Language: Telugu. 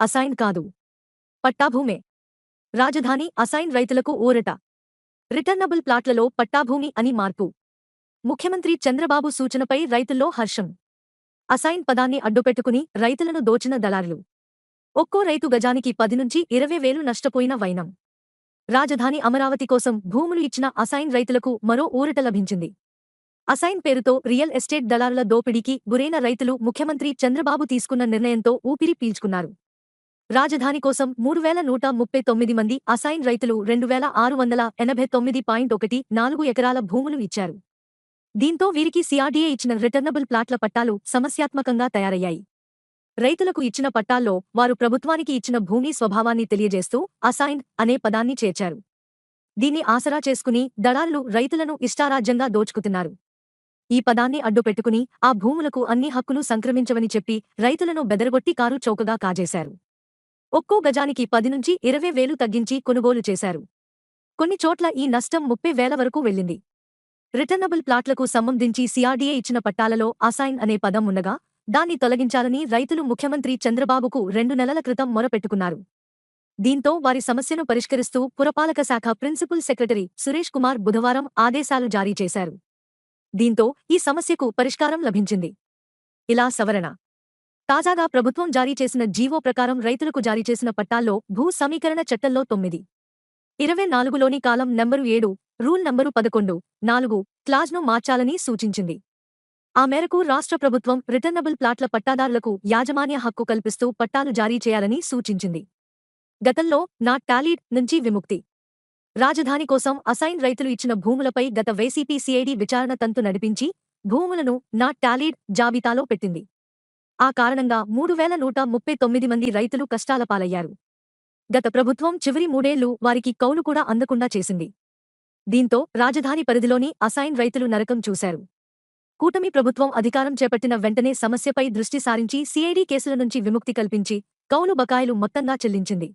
అసైన్ కాదు. పట్టాభూమే. రాజధాని అసైన్ రైతులకు ఊరట. రిటర్నబుల్ ప్లాట్లలో పట్టాభూమి అని మార్పు. ముఖ్యమంత్రి చంద్రబాబు సూచనపై రైతుల్లో హర్షం. అసైన్ పదాన్ని అడ్డుపెట్టుకుని రైతులను దోచిన దళారులు. ఒక్కో రైతు గజానికి పది నుంచి ఇరవై వేలు నష్టపోయిన వైనం. రాజధాని అమరావతి కోసం భూములు ఇచ్చిన అసైన్ రైతులకు మరో ఊరట లభించింది. అసైన్ పేరుతో రియల్ ఎస్టేట్ దళారుల దోపిడీకి గురైన రైతులు ముఖ్యమంత్రి చంద్రబాబు తీసుకున్న నిర్ణయంతో ఊపిరి పీల్చుకున్నారు. రాజధాని కోసం మూడు వేల నూట ముప్పై తొమ్మిది మంది అసైన్ రైతులు రెండు వేల ఆరు వందల ఎనభై తొమ్మిది పాయింట్ ఒకటి నాలుగు ఎకరాల భూములు ఇచ్చారు. దీంతో వీరికి సిఆర్డీఏ ఇచ్చిన రిటర్నబుల్ ప్లాట్ల పట్టాలు సమస్యాత్మకంగా తయారయ్యాయి. రైతులకు ఇచ్చిన పట్టాల్లో వారు ప్రభుత్వానికి ఇచ్చిన భూమి స్వభావాన్ని తెలియజేస్తూ అసైన్ అనే పదాన్ని చేర్చారు. దీన్ని ఆసరా చేసుకుని దళారులు రైతులను ఇష్టారాజ్యంగా దోచుకుతున్నారు. ఈ పదాన్ని అడ్డుపెట్టుకుని ఆ భూములకు అన్ని హక్కులు సంక్రమించవని చెప్పి రైతులను బెదరగొట్టి కారు చౌకగా కాజేశారు. ఒక్కో గజానికి పది నుంచి ఇరవై వేలు తగ్గించి కొనుగోలు చేశారు. కొన్ని చోట్ల ఈ నష్టం ముప్పై వేల వరకు వెళ్ళింది. రిటర్నబుల్ ప్లాట్లకు సంబంధించి సిఆర్డీఏ ఇచ్చిన పట్టాలలో అసైన్ అనే పదం ఉండగా దాన్ని తొలగించాలని రైతులు ముఖ్యమంత్రి చంద్రబాబుకు రెండు నెలల క్రితం మొరపెట్టుకున్నారు. దీంతో వారి సమస్యను పరిష్కరిస్తూ పురపాలక శాఖ ప్రిన్సిపల్ సెక్రటరీ సురేష్ కుమార్ బుధవారం ఆదేశాలు జారీ చేశారు. దీంతో ఈ సమస్యకు పరిష్కారం లభించింది. ఇలా సవరణ తాజాగా ప్రభుత్వం జారీ చేసిన జీవో ప్రకారం రైతులకు జారీ చేసిన పట్టాల్లో భూ సమీకరణ చట్టంలో తొమ్మిది. ఇరవై నాలుగులోని కాలం నంబరు ఏడు రూల్ నంబరు పదకొండు నాలుగు క్లాజ్ను మార్చాలని సూచించింది. ఆ మేరకు రాష్ట్ర ప్రభుత్వం రిటర్నబుల్ ప్లాట్ల పట్టాదారులకు యాజమాన్య హక్కు కల్పిస్తూ పట్టాలు జారీ చేయాలని సూచించింది. గతంలో నా టాలీడ్ నుంచి విముక్తి. రాజధాని కోసం అసైన్ రైతులు ఇచ్చిన భూములపై గత వైసీపీ సిఐడి విచారణ తంతు నడిపించి భూములను నా టాలీడ్ జాబితాలో పెట్టింది. ఆ కారణంగా మూడు వేల నూట ముప్పై తొమ్మిది మంది రైతులు కష్టాల పాలయ్యారు. గత ప్రభుత్వం చివరి మూడేళ్ళు వారికి కౌలు కూడా అందకుండా చేసింది. దీంతో రాజధాని పరిధిలోని అసైన్ రైతులు నరకం చూశారు. కూటమి ప్రభుత్వం అధికారం చేపట్టిన వెంటనే సమస్యపై దృష్టి సారించి సిఐడి కేసుల నుంచి విముక్తి కల్పించి కౌలు బకాయిలు మొత్తంగా చెల్లించింది.